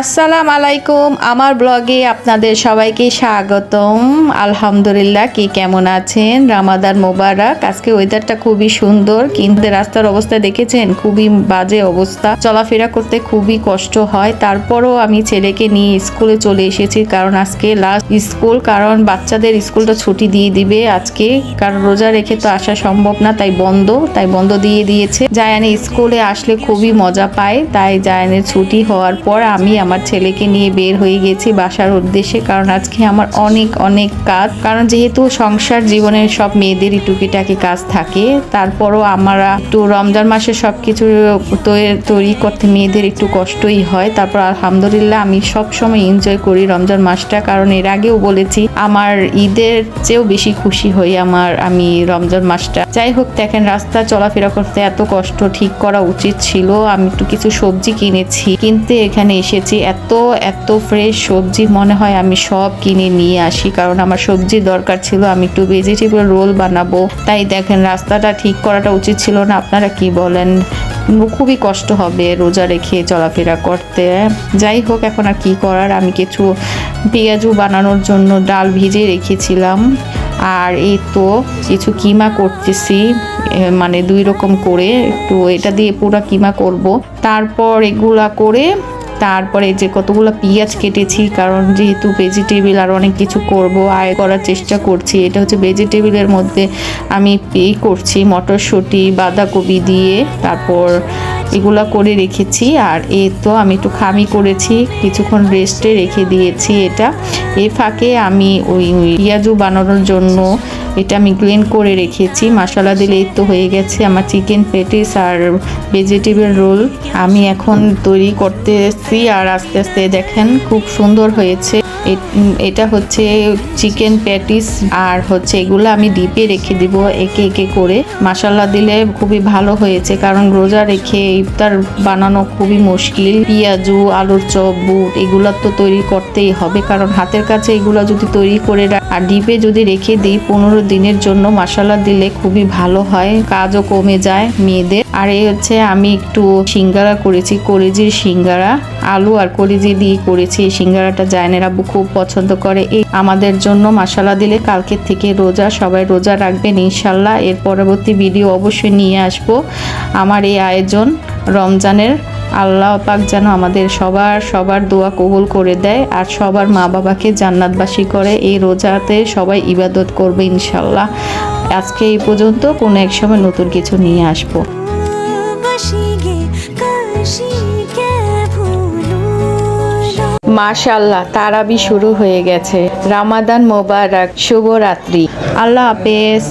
আসসালাম আলাইকুম। আমার ব্লগে আপনাদের সবাইকে স্বাগতম। আলহামদুলিল্লাহ, কি কেমন আছেন? রামাদান মোবারক। আজকে ওয়েদারটা খুবই সুন্দর। কিন্তু রাস্তার অবস্থা দেখেছেন? খুবই বাজে অবস্থা। চলাফেরা করতে খুবই কষ্ট হয়। তারপরও আমি ছেলেকে নিয়ে স্কুলে চলে এসেছি। কারণ আজকে লাস্ট স্কুল কারণ বাচ্চাদের স্কুলটা ছুটি দিয়ে দিবে আজকে। কারণ রোজা রেখে তো আসা সম্ভব না, তাই বন্ধ। তাই বন্ধ দিয়ে দিয়েছে। জায়ানি স্কুলে আসলে খুবই মজা পায়। তাই জায়ানের ছুটি হওয়ার পর আমি আমার ছেলেকে নিয়ে বের হয়ে গেছি বাসার উদ্দেশ্যে, কারণ আজকে আমার অনেক অনেক কাজ। কারণ যেহেতু সংসার জীবনের সব মেয়েদেরই টুকিটাকি কাজ থাকে, তারপরও আমরা একটু রমজান মাসে সব কিছু তৈরি করতে মেয়েদের একটু কষ্টই হয়। তারপর আলহামদুলিল্লাহ আমি সব সময় এনজয় করি রমজান মাসটা, কারণ এর আগেও বলেছি, আমার ঈদের চেয়েও বেশি খুশি হই আমার, আমি রমজান মাসটা। যাই হোক, দেখেন রাস্তা চলাফেরা করতে এত কষ্ট ঠিক করা উচিত ছিল। আমি একটু কিছু সবজি কিনেছি, কিনতে এখানে এসেছি। এত এত ফ্রেশ সবজি মনে হয় আমি সব কিনে নিয়ে আসি। কারণ আমার সবজির দরকার ছিল, আমি একটু ভেজিটেবল রোল বানাবো। তাই দেখেন, রাস্তাটা ঠিক করাটা উচিত ছিল না। আপনারা কি বলেন? খুবই কষ্ট হবে রোজা রেখে চলাফেরা করতে। যাই হোক, এখন আর কি করার? আমি কিছু পেঁয়াজু বানানোর জন্য ডাল ভিজে রেখেছিলাম। আর এই তো কিছু কিমা করতেছি মানে দুই রকম করে। একটু এটা দিয়ে পুরো কিমা করব। তারপর এগুলা করে তারপরে যে কতগুলো পেঁয়াজ কেটেছি, কারণ যেহেতু ভেজিটেবিল আর অনেক কিছু করব, আয় করার চেষ্টা করছি। এটা হচ্ছে ভেজিটেবিলের মধ্যে আমি পে করছি মটরশুঁটি, বাঁধাকপি দিয়ে, তারপর এগুলা করে রেখেছি আর এ তো আমি একটু খামি করেছি, কিছুক্ষণ রেস্টে রেখে দিয়েছি এটা। এ ফাঁকে আমি ওই পেঁয়াজু বানানোর জন্য এটা আমি গ্লেন করে রেখেছি। মশলা দিলে তো হয়ে গেছে আমার চিকেন পেটিস আর ভেজিটেবল রোল আমি এখন তৈরি করতেছি আর আস্তে আস্তে দেখেন খুব সুন্দর হয়েছে। এটা হচ্ছে চিকেন প্যাটিস আর হচ্ছে এগুলো আমি ডিপে রেখে দিব একে একে করে। মশলা দিলে খুবই ভালো হয়েছে, কারণ রোজা রেখে ইফতার বানানো খুবই মুশকিল। পেঁয়াজু, আলুর চপ, বুট, এগুলো তো তৈরি করতেই হবে, কারণ হাতের কাছে এগুলো যদি তৈরি করে আর ডিপে যদি রেখে দিই পনেরো দিনের জন্য মশলা দিলে খুবই ভালো হয়, কাজও কমে যায় মেয়েদের। আর এই হচ্ছে আমি একটু সিঙ্গারা করেছি, কলেজির সিঙ্গারা, আলু আর কলিজি দিয়ে করেছি, এই সিঙ্গারাটা জায়নের আব্বু খুব পছন্দ করে। এই আমাদের জন্য মশলা দিলে কালকের থেকে রোজা, সবাই রোজা রাখবেন ইনশাল্লাহ এর পরবর্তী ভিডিও অবশ্যই নিয়ে আসব। আমার এই আয়োজন রমজানের। আল্লাহ পাক যেন আমাদের সবার সবার দোয়া কবুল করে দেয় আর সবার মা বাবাকে জান্নাতবাসী করে। এই রোজাতে সবাই ইবাদত করবে ইনশাল্লাহ আজকে এই পর্যন্ত কোনো এক সময় নতুন কিছু নিয়ে আসব। মাশাল্লাহ তারাবি শুরু হয়ে গেছে। রামাদান মোবারক শুভরাত্রি। আল্লাহ হাফেজ।